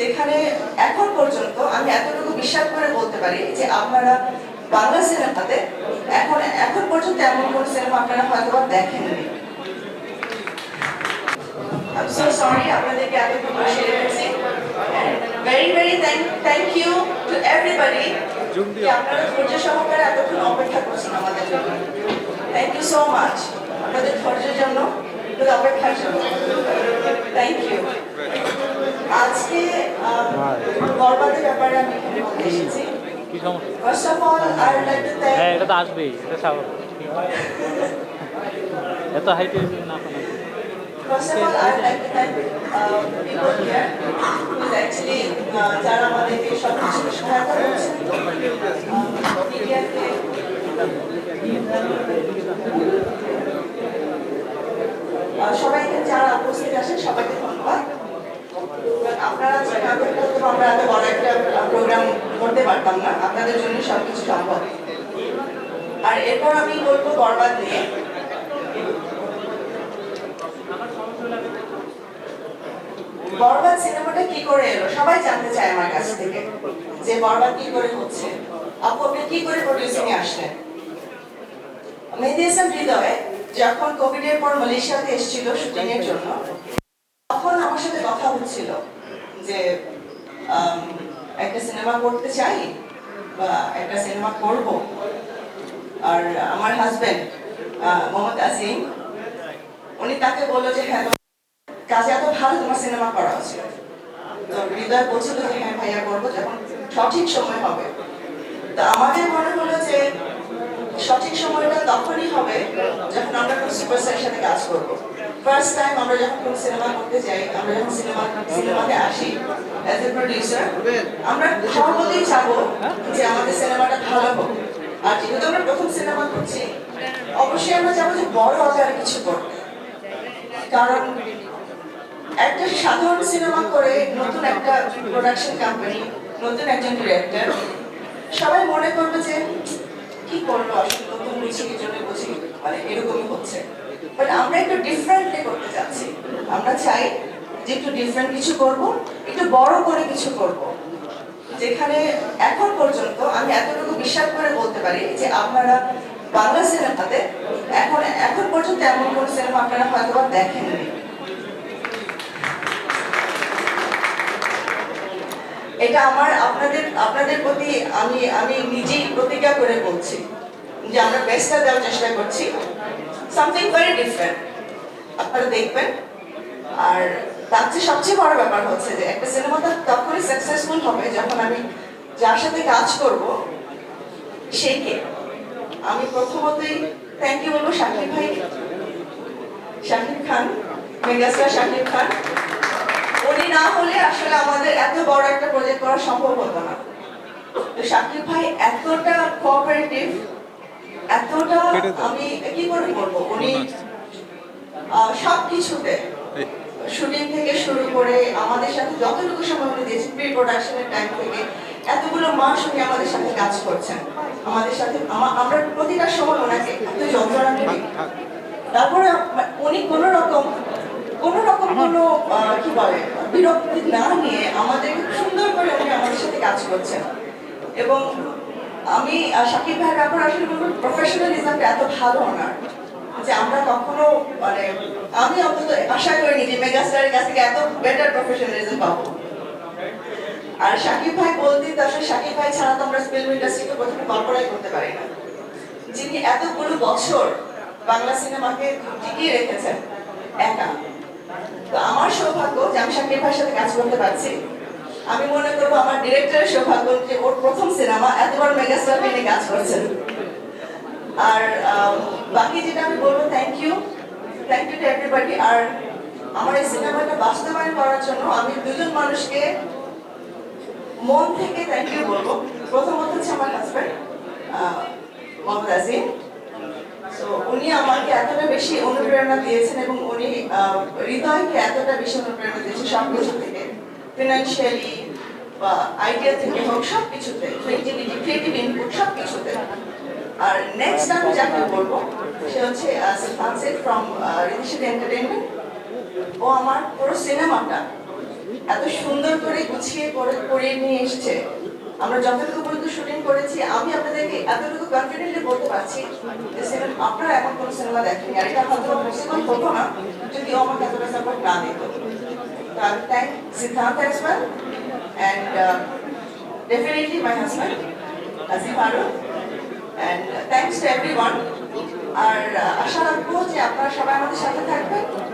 যেখানে এখন পর্যন্ত আমি এতটুকু বিশ্বাস করে বলতে পারি যে আপনারা বাংলা সিনেমাতে এখন এখন পর্যন্ত এমন কোন সিনেমা আপনারা হয়তো দেখেননি। I'm so sorry আপনাদেরকে এতটুকু বসে রেখেছি। Very very thank thank you to everybody আপনারা ধৈর্য সহকারে এতক্ষণ অপেক্ষা করছেন আমাদের জন্য থ্যাংক ইউ সো মাচ আপনাদের ধৈর্যের জন্য আপনাদের অপেক্ষার জন্য থ্যাংক ইউ আজকে বরবাদের ব্যাপারে আমি এসেছি। কি সমস্যা? First of all I would like to হ্যাঁ এটা তো আসবেই এটা স্বাভাবিক এত হাইটে না আপনার First of all, I'd like to thank uh, people here who's actually uh, যারা আমাদেরকে সব কিছু সহায়তা করছেন। মিডিয়াতে সবাইকে যারা উপস্থিত আছেন সবাইকে আপনারা থাকলে হয়তো আমরা এত বড় একটা প্রোগ্রাম করতে পারতাম না। আপনাদের জন্য সবকিছু সম্ভব। আর এরপর আমি বলব বরবাদ নিয়ে। বরবাদ সিনেমাটা কি করে এলো? সবাই জানতে চায় আমার কাছ থেকে যে বরবাদ কি করে হচ্ছে। আপু, আপনি কি করে প্রডিউসিং এ আসলেন? মেহেদি হাসান হৃদয় যখন কোভিড এর পর মালয়েশিয়াতে এসেছিল শুটিং এর জন্য, তখন আমার সাথে কথা হচ্ছিল। যে একটা সিনেমা করতে চাই বা একটা সিনেমা করব। আর আমার হাজবেন্ড মোহাম্মদ আসিম উনি তাকে বলল যে হ্যাঁ কাজে এত ভালো তোমার সিনেমা করা উচিত। তো হৃদয় বলছিল যে হ্যাঁ ভাইয়া, করব যখন সঠিক সময় হবে। তো আমাদের মনে হলো যে, সঠিক সময়টা তখনই হবে যখন আমরা কোনো সুপারস্টারের সাথে কাজ করব। ফার্স্ট টাইম আমরা যখন কোনো সিনেমা করতে যাই, আমরা যখন সিনেমা সিনেমাতে আসি অ্যাজ এ প্রডিউসার আমরা সর্বদাই চাবো যে আমাদের সিনেমাটা ভালো হোক। আর যেহেতু আমরা প্রথম সিনেমা করছি, অবশ্যই আমরা চাবো যে বড় আকারে কিছু করতে। কারণ একটা সাধারণ সিনেমা করে নতুন একটা প্রোডাকশন কোম্পানি নতুন একজন ডিরেক্টর সবাই মনে করবে যে, কি করল আসলে? নতুন কি জন্য বুঝি মানে এরকমই হচ্ছে। বাট আমরা একটু ডিফারেন্টলি করতে চাচ্ছি। আমরা চাই যে একটু ডিফারেন্ট কিছু করব, একটু বড় করে কিছু করব। যেখানে এখন পর্যন্ত আমি এতটুকু বিশ্বাস করে বলতে পারি যে আপনারা বাংলা সিনেমাতে এখন এখন পর্যন্ত এমন কোন সিনেমা আপনারা হয়তো দেখেননি। এটা আমার, আপনাদের আপনাদের প্রতি আমি আমি নিজেই প্রতিজ্ঞা করে বলছি যে আমরা বেস্টটা দেওয়ার চেষ্টা করছি। সামথিং ভেরি ডিফারেন্ট আপনারা দেখবেন, আর তার চেয়ে সবচেয়ে বড় ব্যাপার হচ্ছে যে, একটা সিনেমাটা তখনই সাকসেসফুল হবে যখন আমি যার সাথে কাজ করব, সে কে? আমি প্রথমতই থ্যাংক ইউ বলব শাকিব ভাই শাকিব খান, মেগাস্টার শাকিব খান। উনি না হলে আসলে আমাদের এত বড় একটা প্রজেক্ট করা সম্ভব হতো না। তো শাকিব ভাই এতটা কোঅপারেটিভ এতটা আমি কি করে বলব উনি সব কিছুতে শুটিং থেকে শুরু করে আমাদের সাথে যতটুকু সময় উনি দিয়েছেন প্রি প্রোডাকশনের টাইম থেকে এতগুলো মাস উনি আমাদের সাথে কাজ করছেন। আমাদের সাথে আমরা প্রতিটা সময় ওনাকে এত যন্ত্রণা করি। তারপরে উনি কোন রকম কোন রকম কোনো কি বলে বিরক্তি না নিয়ে আমাদের সুন্দর করে উনি আমাদের সাথে কাজ করছেন। এবং আমি শাকিব ভাইয়ের ব্যাপারে আসলে বলব প্রফেশনালিজমটা এত ভালো ওনার যে আমরা কখনো মানে আমি অন্তত আশা করিনি যে মেগাস্টারের কাছ থেকে এত বেটার প্রফেশনালিজম পাবো। আর শাকিব ভাই বলতেই তো আসলে শাকিব ভাই ছাড়া তো আমরা ফিল্ম ইন্ডাস্ট্রিকে প্রথমে কল্পনাই করতে পারি না। যিনি এতগুলো বছর বাংলা সিনেমাকে টিকিয়ে রেখেছেন, একা। তো আমার সৌভাগ্য যে আমি শাকিব ভাইয়ের সাথে কাজ করতে পারছি। আমি মনে করব আমার ডিরেক্টরের সৌভাগ্য যে ওর প্রথম সিনেমা এতবার মেগাস্টার নিয়ে কাজ করছেন। আর বাকি যেটা আমি বলব thank you thank you to everybody আর আমার এই সিনেমাটা বাস্তবায়ন করার জন্য আমি দুজন মানুষকে মন থেকে থ্যাংক ইউ বলব। প্রথমত হচ্ছে আমার হাজব্যান্ড মোহাম্মদ আজিম তো উনি আমাকে এতটা বেশি অনুপ্রেরণা দিয়েছেন এবং উনি হৃদয়কে এতটা বেশি অনুপ্রেরণা দিয়েছেন সব কিছু থেকে। ফিনান্সিয়ালি বা আইডিয়া থেকে হোক সব কিছুতে ক্রিয়েটিভিটি ক্রিয়েটিভ ইনপুট সব কিছুতে আর নেক্সট আমি যাকে বলব, সে হচ্ছে সানসেট ফ্রম রিদিশিত এন্টারটেইনমেন্ট ও আমার পুরো সিনেমাটা এত সুন্দর করে গুছিয়ে করে করে নিয়ে এসছে। আমরা যতটুকু পর্যন্ত শুটিং করেছি। আমি আপনাদেরকে এতটুকু কনফিডেন্টলি বলতে পারছি যে সিনেমা আপনারা এখন কোনো সিনেমা দেখেনি আর এটা হয়তো পসিবল হতো না যদি আমাকে এতটা সাপোর্ট না দিত। তো আমি থ্যাংক সিদ্ধান্ত as well and definitely my husband Azim আরো অ্যান্ড থ্যাংকস টু এভরি আর আহ, আশা রাখবো যে আপনারা সবাই আমাদের সাথে থাকবেন